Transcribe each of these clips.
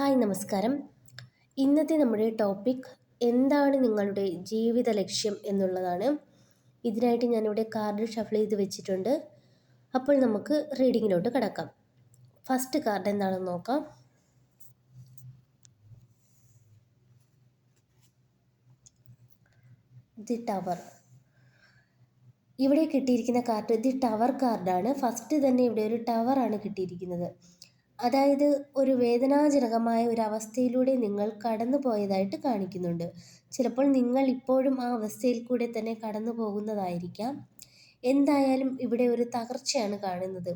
Hi നമസ്കാരം. ഇന്നത്തെ നമ്മുടെ ടോപ്പിക് എന്താണ് നിങ്ങളുടെ ജീവിത ലക്ഷ്യം എന്നുള്ളതാണ്. ഇതിനായിട്ട് ഞാനിവിടെ കാർഡ് ഷഫിൾ ചെയ്ത് വെച്ചിട്ടുണ്ട്. അപ്പോൾ നമുക്ക് റീഡിങ്ങിലോട്ട് കിടക്കാം. ഫസ്റ്റ് കാർഡ് എന്താണെന്ന് നോക്കാം. The tower. ഇവിടെ കിട്ടിയിരിക്കുന്ന കാർഡ് ദി ടവർ കാർഡാണ്. ഫസ്റ്റ് തന്നെ ഇവിടെ ഒരു ടവറാണ് കിട്ടിയിരിക്കുന്നത്. അതായത് ഒരു വേദനാജനകമായ ഒരു അവസ്ഥയിലൂടെ നിങ്ങൾ കടന്നു പോയതായിട്ട് കാണിക്കുന്നുണ്ട്. ചിലപ്പോൾ നിങ്ങൾ ഇപ്പോഴും ആ അവസ്ഥയിൽ കൂടെ തന്നെ കടന്നു പോകുന്നതായിരിക്കാം എന്തായാലും ഇവിടെ ഒരു തകർച്ചയാണ് കാണുന്നത്.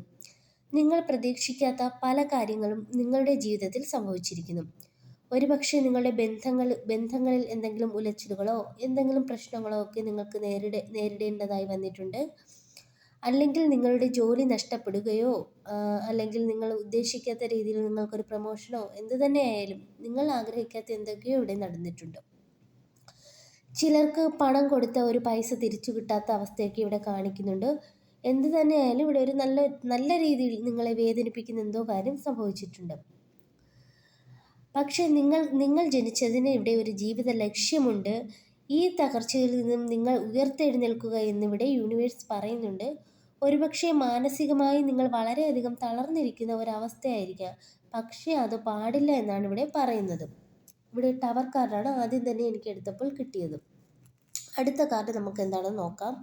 നിങ്ങൾ പ്രതീക്ഷിക്കാത്ത പല കാര്യങ്ങളും നിങ്ങളുടെ ജീവിതത്തിൽ സംഭവിച്ചിരിക്കുന്നു. ഒരുപക്ഷെ നിങ്ങളുടെ ബന്ധങ്ങൾ ബന്ധങ്ങളിൽ എന്തെങ്കിലും ഉലച്ചിലുകളോ എന്തെങ്കിലും പ്രശ്നങ്ങളോ ഒക്കെ നിങ്ങൾക്ക് നേരിട നേരിടേണ്ടതായി വന്നിട്ടുണ്ട്. അല്ലെങ്കിൽ നിങ്ങളുടെ ജോലി നഷ്ടപ്പെടുകയോ അല്ലെങ്കിൽ നിങ്ങൾ ഉദ്ദേശിക്കാത്ത രീതിയിൽ നിങ്ങൾക്കൊരു പ്രൊമോഷനോ എന്ത് തന്നെയായാലും നിങ്ങൾ ആഗ്രഹിക്കാത്ത എന്തൊക്കെയോ ഇവിടെ നടന്നിട്ടുണ്ട്. ചിലർക്ക് പണം കൊടുത്ത ഒരു പൈസ തിരിച്ചു കിട്ടാത്ത അവസ്ഥയൊക്കെ ഇവിടെ കാണിക്കുന്നുണ്ട്. എന്ത് തന്നെയായാലും ഇവിടെ ഒരു നല്ല നല്ല രീതിയിൽ നിങ്ങളെ വേദനിപ്പിക്കുന്ന എന്തോ കാര്യം സംഭവിച്ചിട്ടുണ്ട്. പക്ഷേ നിങ്ങൾ നിങ്ങൾ ജനിച്ചതിന് ഇവിടെ ഒരു ജീവിത ലക്ഷ്യമുണ്ട്. ഈ തകർച്ചയിൽ നിന്നും നിങ്ങൾ ഉയർത്തെഴുന്നേൽക്കുക എന്നിവിടെ യൂണിവേഴ്സ് പറയുന്നുണ്ട്. ഒരുപക്ഷെ മാനസികമായി നിങ്ങൾ വളരെയധികം തളർന്നിരിക്കുന്ന ഒരവസ്ഥയായിരിക്കാം. പക്ഷേ അത് പാടില്ല എന്നാണ് ഇവിടെ പറയുന്നത്. ഇവിടെ ടവർ കാർഡാണ് ആദ്യം തന്നെ എനിക്ക് എടുത്തപ്പോൾ കിട്ടിയത്. അടുത്ത കാർഡ് നമുക്ക് എന്താണെന്ന് നോക്കാം.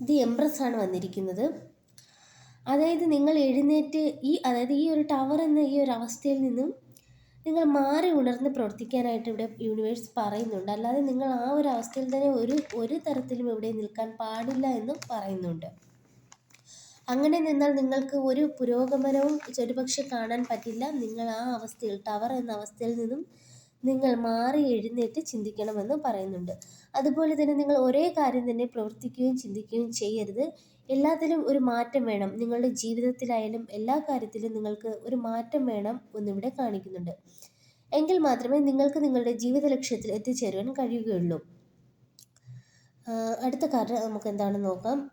ദി എംപ്രസ് ആണ് വന്നിരിക്കുന്നത്. അതായത് നിങ്ങൾ എഴുന്നേറ്റ് ഈ അതായത് ഈ ഒരു ടവർ എന്ന ഈ ഒരു അവസ്ഥയിൽ നിന്നും നിങ്ങൾ മാറി ഉണർന്ന് പ്രവർത്തിക്കാനായിട്ട് ഇവിടെ യൂണിവേഴ്സ് പറയുന്നുണ്ട്. അല്ലാതെ നിങ്ങൾ ആ ഒരു അവസ്ഥയിൽ തന്നെ ഒരു ഒരു തരത്തിലും ഇവിടെ നിൽക്കാൻ പാടില്ല എന്നും പറയുന്നുണ്ട്. അങ്ങനെ നിന്നാൽ നിങ്ങൾക്ക് ഒരു പുരോഗമനവും ഒരുപക്ഷെ കാണാൻ പറ്റില്ല. നിങ്ങൾ ആ അവസ്ഥയിൽ ടവർ എന്ന അവസ്ഥയിൽ നിന്നും നിങ്ങൾ മാറി എഴുന്നേറ്റ് ചിന്തിക്കണമെന്ന് പറയുന്നുണ്ട്. അതുപോലെ തന്നെ നിങ്ങൾ ഒരേ കാര്യം തന്നെ പ്രവർത്തിക്കുകയും ചിന്തിക്കുകയും ചെയ്യരുത്. എല്ലാത്തിലും ഒരു മാറ്റം വേണം. നിങ്ങളുടെ ജീവിതത്തിലായാലും എല്ലാ കാര്യത്തിലും നിങ്ങൾക്ക് ഒരു മാറ്റം വേണം എന്നിവിടെ കാണിക്കുന്നുണ്ട്. എങ്കിൽ മാത്രമേ നിങ്ങൾക്ക് നിങ്ങളുടെ ജീവിത ലക്ഷ്യത്തിൽ എത്തിച്ചേരുവാൻ കഴിയുകയുള്ളൂ. അടുത്ത കാര്യം നമുക്ക് എന്താണ് നോക്കാം.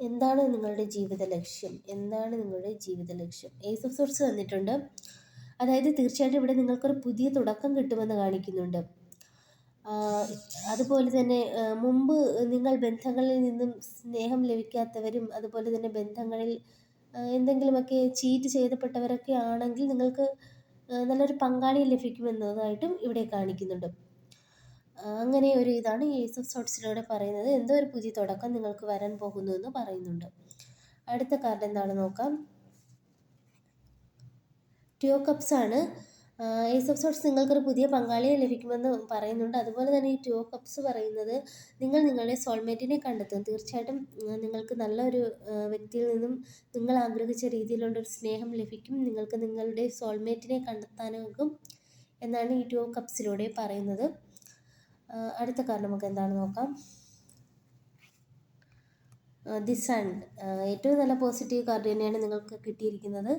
എന്താണ് നിങ്ങളുടെ ജീവിത ലക്ഷ്യം? എന്താണ് നിങ്ങളുടെ ജീവിത ലക്ഷ്യം? ഏസ് ഓഫ് സോർട്സ് തന്നിട്ടുണ്ട് അതായത് തീർച്ചയായിട്ടും ഇവിടെ നിങ്ങൾക്കൊരു പുതിയ തുടക്കം കിട്ടുമെന്ന് കാണിക്കുന്നുണ്ട്. അതുപോലെ തന്നെ മുമ്പ് നിങ്ങൾ ബന്ധങ്ങളിൽ നിന്നും സ്നേഹം ലഭിക്കാത്തവരും അതുപോലെ തന്നെ ബന്ധങ്ങളിൽ എന്തെങ്കിലുമൊക്കെ ചീറ്റ് ചെയ്തപ്പെട്ടവരൊക്കെ ആണെങ്കിൽ നിങ്ങൾക്ക് നല്ലൊരു പങ്കാളിയെ ലഭിക്കുമെന്നതായിട്ടും ഇവിടെ കാണിക്കുന്നുണ്ട്. അങ്ങനെ ഒരു ഇതാണ് ഏസ് ഓഫ് സോട്ട്സിലൂടെ പറയുന്നത്. എന്തോ ഒരു പുതിയ തുടക്കം നിങ്ങൾക്ക് വരാൻ പോകുന്നു എന്ന് പറയുന്നുണ്ട്. അടുത്ത കാർഡ് എന്താണ് നോക്കാം. ട്യോ കപ്സ് ആണ് ഏസ് ഓഫ് സോട്ട്സ് നിങ്ങൾക്കൊരു പുതിയ പങ്കാളിയെ ലഭിക്കുമെന്ന് പറയുന്നുണ്ട്. അതുപോലെ തന്നെ ഈ ടു കപ്സ് പറയുന്നത് നിങ്ങൾ നിങ്ങളുടെ സോൾമേറ്റിനെ കണ്ടെത്തും. തീർച്ചയായിട്ടും നിങ്ങൾക്ക് നല്ലൊരു വ്യക്തിയിൽ നിന്നും നിങ്ങൾ ആഗ്രഹിച്ച രീതിയിലുള്ളൊരു സ്നേഹം ലഭിക്കും. നിങ്ങൾക്ക് നിങ്ങളുടെ സോൾമേറ്റിനെ കണ്ടെത്താനാകും എന്നാണ് ഈ ടു കപ്സിലൂടെ പറയുന്നത്. അടുത്ത കാര്യം നമുക്ക് എന്താണ് നോക്കാം? ദി സൺ ഏറ്റവും നല്ല പോസിറ്റീവ് കാർഡ് തന്നെയാണ് നിങ്ങൾക്ക് കിട്ടിയിരിക്കുന്നത്.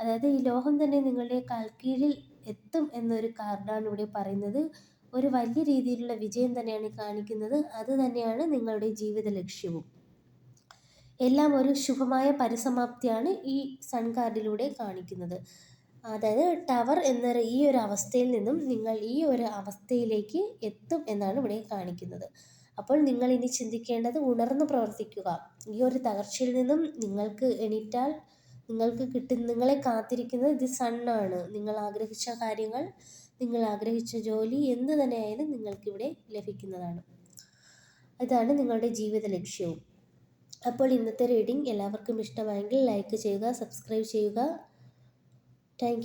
അതായത് ഈ ലോഹം തന്നെ നിങ്ങളുടെ കാൽക്കീഴിൽ എത്തും എന്നൊരു കാർഡാണ് ഇവിടെ പറയുന്നത്. ഒരു വലിയ രീതിയിലുള്ള വിജയം തന്നെയാണ് കാണിക്കുന്നത്. അത് തന്നെയാണ് നിങ്ങളുടെ ജീവിത ലക്ഷ്യവും. എല്ലാം ഒരു ശുഭമായ പരിസമാപ്തിയാണ് ഈ സൺ കാർഡിലൂടെ കാണിക്കുന്നത്. അതായത് ടവർ എന്ന ഈ ഒരു അവസ്ഥയിൽ നിന്നും നിങ്ങൾ ഈ ഒരു അവസ്ഥയിലേക്ക് എത്തും എന്നാണ് ഇവിടെ കാണിക്കുന്നത്. അപ്പോൾ നിങ്ങൾ ഇനി ചിന്തിക്കേണ്ടത് ഉണർന്ന് പ്രവർത്തിക്കുക. ഈ ഒരു തകർച്ചയിൽ നിന്നും നിങ്ങൾക്ക് എണീറ്റാൽ നിങ്ങൾക്ക് കിട്ടുന്ന നിങ്ങളെ കാത്തിരിക്കുന്നത് ദി സണ്ണാണ് നിങ്ങൾ ആഗ്രഹിച്ച കാര്യങ്ങൾ നിങ്ങൾ ആഗ്രഹിച്ച ജോലി എന്ത് തന്നെയായാലും നിങ്ങൾക്കിവിടെ ലഭിക്കുന്നതാണ്. അതാണ് നിങ്ങളുടെ ജീവിത ലക്ഷ്യവും. അപ്പോൾ ഇന്നത്തെ റീഡിംഗ് എല്ലാവർക്കും ഇഷ്ടമായെങ്കിൽ ലൈക്ക് ചെയ്യുക സബ്സ്ക്രൈബ് ചെയ്യുക. താങ്ക്